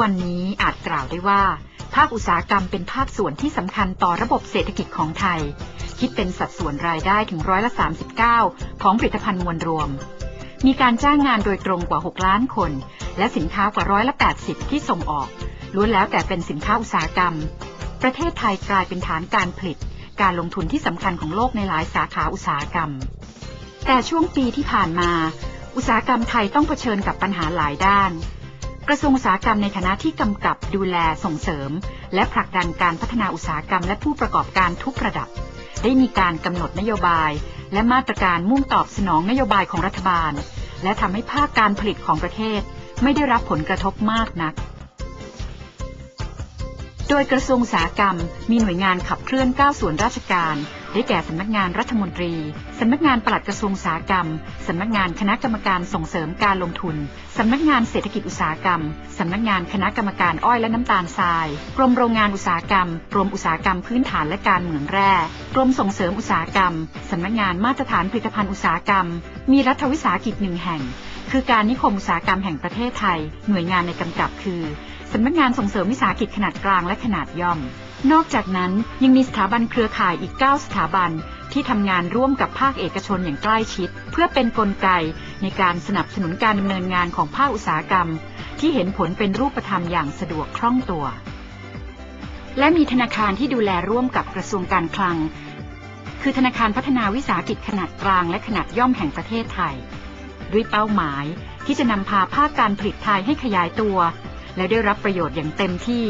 วันนี้อาจกล่าวได้ว่า ภาคอุตสาหกรรมเป็นภาคส่วนที่สำคัญต่อระบบเศรษฐกิจของไทย คิดเป็นสัดส่วนรายได้ถึงร้อยละ 39 ของผลิตภัณฑ์มวลรวม มีการจ้างงานโดยตรงกว่า 6 ล้านคน และสินค้ากว่าร้อยละ 80 ที่ส่งออก ล้วนแล้วแต่เป็นสินค้าอุตสาหกรรม ประเทศไทยกลายเป็นฐานการผลิต การลงทุนที่สำคัญของโลกในหลายสาขาอุตสาหกรรม แต่ช่วงปีที่ผ่านมา อุตสาหกรรมไทยต้องเผชิญกับปัญหาหลายด้าน กระทรวงอุตสาหกรรมในฐานะที่กำกับดูแลส่งเสริม และผลักดันการพัฒนาอุตสาหกรรม และผู้ประกอบการทุกระดับ ได้มีการกำหนดนโยบาย และมาตรการมุ่งตอบสนองนโยบายของรัฐบาล และทำให้ภาคการผลิตของประเทศ ไม่ได้รับผลกระทบมากนัก โดยกระทรวงอุตสาหกรรม มีหน่วยงานขับเคลื่อน 9 ส่วนราชการ ได้แก่สำนักงานรัฐมนตรี สำนักงานปลัดกระทรวงอุตสาหกรรม สำนักงานคณะกรรมการส่งเสริมการลงทุน สำนักงานเศรษฐกิจอุตสาหกรรม สำนักงานคณะกรรมการอ้อยและน้ำตาลทราย กรมโรงงานอุตสาหกรรม กรมอุตสาหกรรมพื้นฐานและการเหมืองแร่ กรมส่งเสริมอุตสาหกรรม สำนักงานมาตรฐานผลิตภัณฑ์อุตสาหกรรม มีรัฐวิสาหกิจหนึ่งแห่ง คือการนิคมอุตสาหกรรมแห่งประเทศไทย หน่วยงานในกำกับคือ สำนักงานส่งเสริมวิสาหกิจขนาดกลางและขนาดย่อม นอกจากนั้นยังมีสถาบันเครือข่ายอีก 9 สถาบันที่ทำงานร่วมกับภาคเอกชนอย่างใกล้ชิด เพื่อเป็นนกลไกในการสนับสนุนการดำเนินงานของภาคอุตสาหกรรม ที่เห็นผลเป็นรูปธรรมอย่างสะดวกคล่องตัว และมีธนาคารที่ดูแลร่วมกับกระทรวงการคลัง คือธนาคารพัฒนาวิสาหกิจขนาดกลางและขนาดย่อมแห่งประเทศไทย ด้วยเป้าหมายที่จะนำพาภาคการผลิตไทยให้ขยายตัว และได้รับประโยชน์อย่างเต็มที่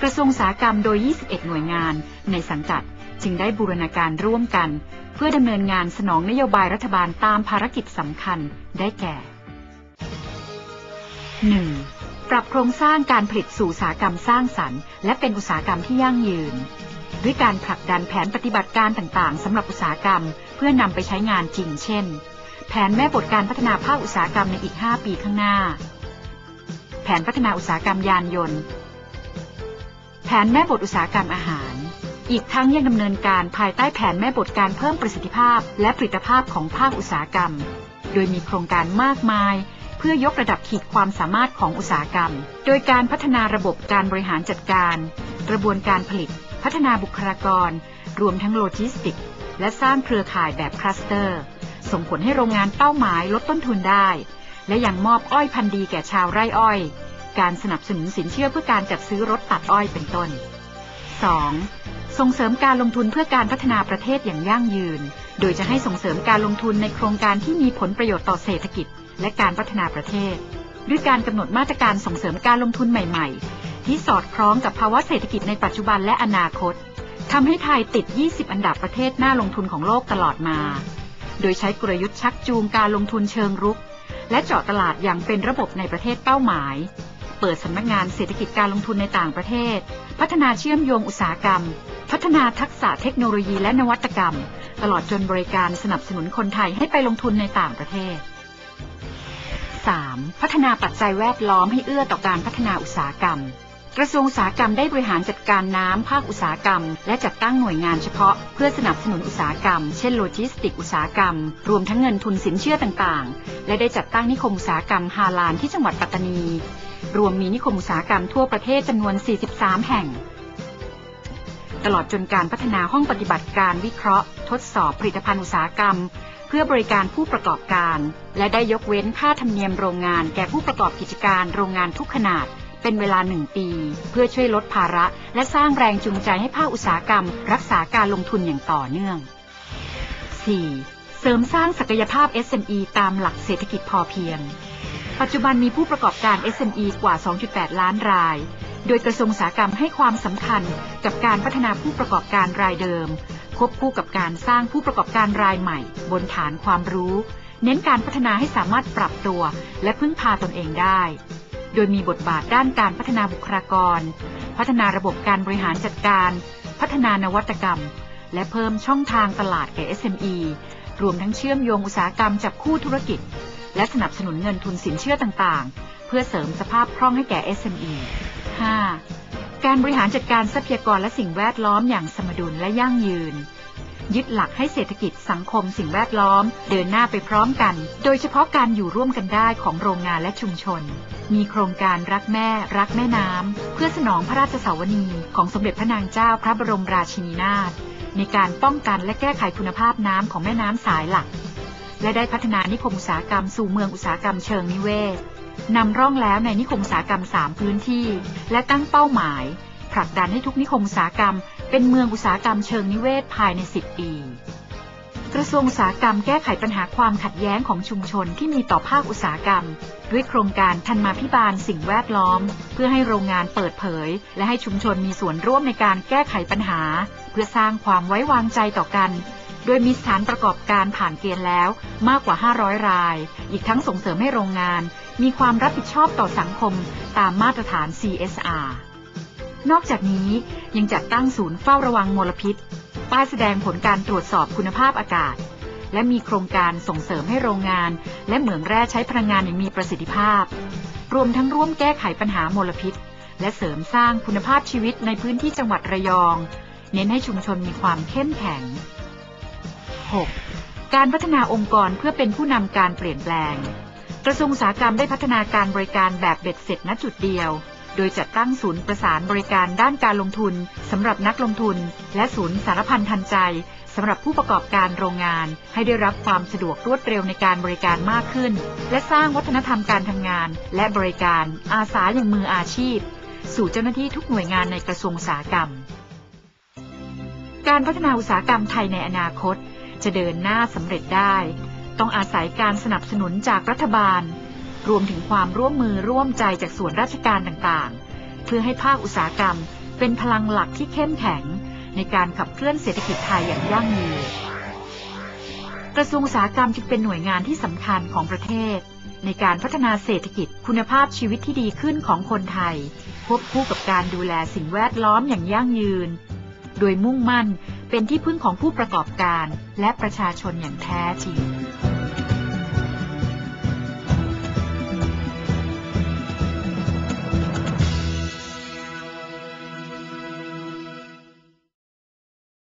กระทรวงอุตสาหกรรมโดย 21 หน่วยงานในสังกัดจึงได้บูรณาการร่วมกัน เพื่อดำเนินงานสนองนโยบายรัฐบาลตามภารกิจสำคัญได้แก่ 1. ปรับโครงสร้างการผลิตสู่อุตสาหกรรมสร้างสรรค์ และเป็นอุตสาหกรรมที่ยั่งยืน ด้วยการผลักดันแผนปฏิบัติการต่างๆสำหรับอุตสาหกรรม เพื่อนำไปใช้งานจริง เช่น แผนแม่บทการพัฒนาภาคอุตสาหกรรมในอีก 5 ปีข้างหน้า นพัฒนาอุตสาหกรรมยานยนต์ แผนแม่บทอุตสาหกรรมอาหาร อีกทั้งยังดำเนินการภายใต้แผนแม่บทการเพิ่มประสิทธิภาพ และผลิตภาพของภาคอุตสาหกรรม โดยมีโครงการมากมาย เพื่อยกระดับขีดความสามารถของอุตสาหกรรม โดยการพัฒนาระบบการบริหารจัดการ กระบวนการผลิต พัฒนาบุคลากร รวมทั้งโลจิสติก และสร้างเครือข่ายแบบคลัสเตอร์ ส่งผลให้โรงงานเป้าหมายลดต้นทุนได้ และยังมอบอ้อยพันธุ์ดีแก่ชาวไร่อ้อย การสนับสนุนสินเชื่อเพื่อการจัดซื้อรถตัดอ้อยเป็นต้น 2. ส่งเสริมการลงทุนเพื่อการพัฒนาประเทศอย่างยั่งยืน โดยจะให้ส่งเสริมการลงทุนในโครงการที่มีผลประโยชน์ต่อเศรษฐกิจ และการพัฒนาประเทศ ด้วยการกำหนดมาตรการส่งเสริมการลงทุนใหม่ ๆ ที่สอดคล้องกับภาวะเศรษฐกิจในปัจจุบันและอนาคตทำให้ไทยติด 20 อันดับประเทศน่าลงทุนของโลกตลอดมา โดยใช้กลยุทธ์ชักจูงการลงทุนเชิงรุก และเจาะตลาดอย่างเป็นระบบในประเทศเป้าหมาย เปิดสำนักงานเศรษฐกิจการลงทุนในต่างประเทศ พัฒนาเชื่อมโยงอุตสาหกรรม พัฒนาทักษะเทคโนโลยีและนวัตกรรม ตลอดจนบริการสนับสนุนคนไทยให้ไปลงทุนในต่างประเทศ 3. พัฒนาปัจจัยแวดล้อมให้เอื้อต่อการพัฒนาอุตสาหกรรม กระทรวงอุตสาหกรรมได้บริหารจัดการน้ำภาคอุตสาหกรรม และจัดตั้งหน่วยงานเฉพาะเพื่อสนับสนุนอุตสาหกรรม เช่นโลจิสติกอุตสาหกรรม รวมทั้งเงินทุนสินเชื่อต่างๆ และได้จัดตั้งนิคมอุตสาหกรรมฮาลานที่จังหวัดปัตตานี รวมมีนิคมอุตสาหกรรมทั่วประเทศจำนวน 43 แห่ง ตลอดจนการพัฒนาห้องปฏิบัติการวิเคราะห์ ทดสอบผลิตภัณฑ์อุตสาหกรรมเพื่อบริการผู้ประกอบการ และได้ยกเว้นค่าธรรมเนียมโรงงานแก่ผู้ประกอบกิจการโรงงานทุกขนาด เป็นเวลาหนึ่งปี เพื่อช่วยลดภาระ และสร้างแรงจูงใจให้ภาคอุตสาหกรรม รักษาการลงทุนอย่างต่อเนื่อง 4. เสริมสร้างศักยภาพ SME ตามหลักเศรษฐกิจพอเพียง ปัจจุบันมีผู้ประกอบการ SME กว่า 2.8 ล้านราย โดยกระทรวงอุตสาหกรรมให้ความสำคัญกับการพัฒนาผู้ประกอบการรายเดิม ควบคู่กับการสร้างผู้ประกอบการรายใหม่ บนฐานความรู้ เน้นการพัฒนาให้สามารถปรับตัว และพึ่งพาตนเองได้ โดยมีบทบาทด้านการพัฒนาบุคลากร พัฒนาระบบการบริหารจัดการ พัฒนานวัตกรรม และเพิ่มช่องทางตลาดแก่ SME รวมทั้งเชื่อมโยงอุตสาหกรรมจับคู่ธุรกิจ และสนับสนุนเงินทุนสินเชื่อต่างๆ เพื่อเสริมสภาพคล่องให้แก่ SME 5. การบริหารจัดการทรัพยากรและสิ่งแวดล้อมอย่างสมดุลและยั่งยืน ยึดหลักให้เศรษฐกิจสังคมสิ่งแวดล้อม เดินหน้าไปพร้อมกัน โดยเฉพาะการอยู่ร่วมกันได้ของโรงงานและชุมชน มีโครงการรักแม่ รักแม่น้ำ เพื่อสนองพระราชสาวนีของสมเด็จพระนางเจ้าพระบรมราชินีนาถในการป้องกันและแก้ไขคุณภาพน้ำของแม่น้ำสายหลัก และได้พัฒนานิคมอุตสาหกรรมสู่เมืองอุตสาหกรรมเชิงนิเวศนำร่องแล้วในนิคมอุตสาหกรรม 3 พื้นที่ และตั้งเป้าหมาย ผลักดันให้ทุกนิคมอุตสาหกรรม เป็นเมืองอุตสาหกรรมเชิงนิเวศภายใน 10 ปี กระทรวงอุตสาหกรรมแก้ไขปัญหาความขัดแย้งของชุมชนที่มีต่อภาคอุตสาหกรรม ด้วยโครงการทันมาพิบาลสิ่งแวดล้อม เพื่อให้โรงงานเปิดเผย และให้ชุมชนมีส่วนร่วมในการแก้ไขปัญหา เพื่อสร้างความไว้วางใจต่อกัน โดยมีสถานประกอบการผ่านเกณฑ์แล้วมากกว่า 500 ราย อีกทั้งส่งเสริมให้โรงงาน มีความรับผิดชอบต่อสังคมตามมาตรฐาน CSR นอกจากนี้ยังจัดตั้งศูนย์เฝ้าระวังมลพิษ ป้ายแสดงผลการตรวจสอบคุณภาพอากาศ และมีโครงการส่งเสริมให้โรงงาน และเหมืองแร่ใช้พลังงานอย่างมีประสิทธิภาพ รวมทั้งร่วมแก้ไขปัญหามลพิษ และเสริมสร้างคุณภาพชีวิตในพื้นที่จังหวัดระยอง เน้นให้ชุมชนมีความเข้มแข็ง 6. การพัฒนาองค์กรเพื่อเป็นผู้นำการเปลี่ยนแปลง กระทรวงอุตสาหกรรมได้พัฒนาการบริการแบบเบ็ดเสร็จณจุดเดียว โดยจัดตั้งศูนย์ประสานบริการด้านการลงทุนสำหรับนักลงทุน และศูนย์สารพันทันใจสำหรับผู้ประกอบการโรงงาน ให้ได้รับความสะดวกรวดเร็วในการบริการมากขึ้น และสร้างวัฒนธรรมการทำงาน และบริการอาสาอย่างมืออาชีพ สู่เจ้าหน้าที่ทุกหน่วยงานในกระทรวงอุตสาหกรรม การพัฒนาอุตสาหกรรมไทยในอนาคต จะเดินหน้าสำเร็จได้ ต้องอาศัยการสนับสนุนจากรัฐบาล รวมถึงความร่วมมือร่วมใจจากส่วนราชการต่างๆ เพื่อให้ภาคอุตสาหกรรม เป็นพลังหลักที่เข้มแข็ง ในการขับเคลื่อนเศรษฐกิจไทยอย่างยั่งยืน กระทรวงอุตสาหกรรมจึงเป็นหน่วยงานที่สำคัญของประเทศ ในการพัฒนาเศรษฐกิจคุณภาพชีวิตที่ดีขึ้นของคนไทยควบคู่กับการดูแลสิ่งแวดล้อมอย่างยั่งยืน โดยมุ่งมั่นเป็นที่พึ่งของผู้ประกอบการและประชาชนอย่างแท้จริง